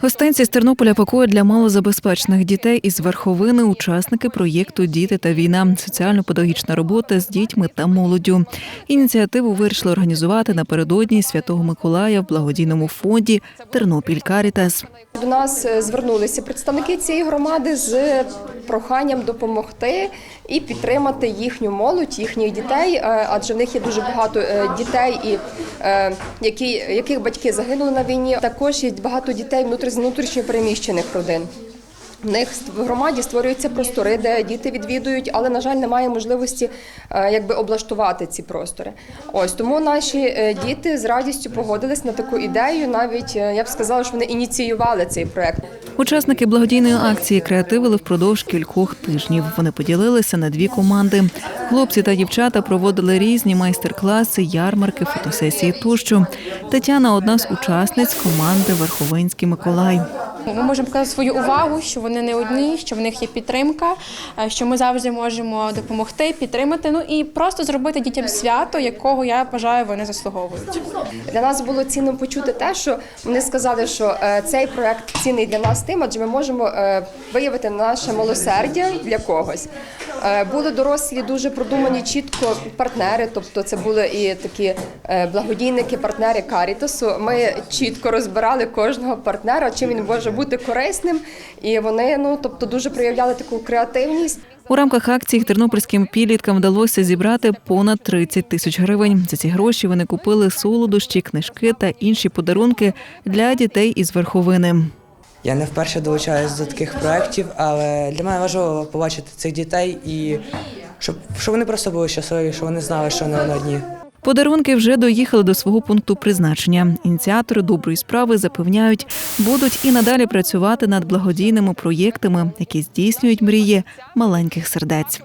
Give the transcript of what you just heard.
Гостинці з Тернополя пакують для малозабезпечених дітей із верховини учасники проєкту Діти та війна, соціально-педагогічна робота з дітьми та молоддю. Ініціативу вирішили організувати напередодні Святого Миколая в благодійному фонді Тернопіль Карітас. До нас е, звернулися представники цієї громади з проханням допомогти і підтримати їхню молодь, їхніх дітей, е, адже в них є дуже багато е, дітей, і які яких батьки загинули на війні. Також є багато дітей внутрі- внутрішньо переміщених родин. В них в громаді створюються простори, де діти відвідують, але на жаль, немає можливості е, якби облаштувати ці простори. Ось тому наші е, діти з радістю погодились на таку ідею. Навіть е, я б сказала, що вони ініціювали цей проект. Учасники благодійної акції креативили впродовж кількох тижнів. Вони поділилися на дві команди. Хлопці та дівчата проводили різні майстер-класи, ярмарки, фотосесії тощо. Тетяна одна з учасниць команди Верховинський Миколай. Ми можемо показати свою увагу, що вони не одні, що в них є підтримка, е, що ми завжди можемо допомогти, підтримати. Ну і просто зробити дітям свято, якого я вважаю, вони заслуговують. Для нас було цінно почути те, що вони сказали, що е, цей проект цінний для нас тим, адже ми можемо е, виявити наше милосердя для когось. Були дорослі, дуже продумані чітко партнери, тобто це були і такі благодійники, партнери Карітасу. Ми чітко розбирали кожного партнера, чим він може бути корисним, і вони ну тобто дуже проявляли таку креативність. У рамках акції тернопільським підліткам вдалося зібрати понад 30 тисяч гривень. За ці гроші вони купили солодощі, книжки та інші подарунки для дітей із верховини. Я не вперше долучаюсь до таких проєктів, але для мене важливо побачити цих дітей і щоб, щоб вони просто були щасливі, щоб вони знали, що вони не одні. Подарунки вже доїхали до свого пункту призначення. Ініціатори доброї справи запевняють, будуть і надалі працювати над благодійними проєктами, які здійснюють мрії маленьких сердець.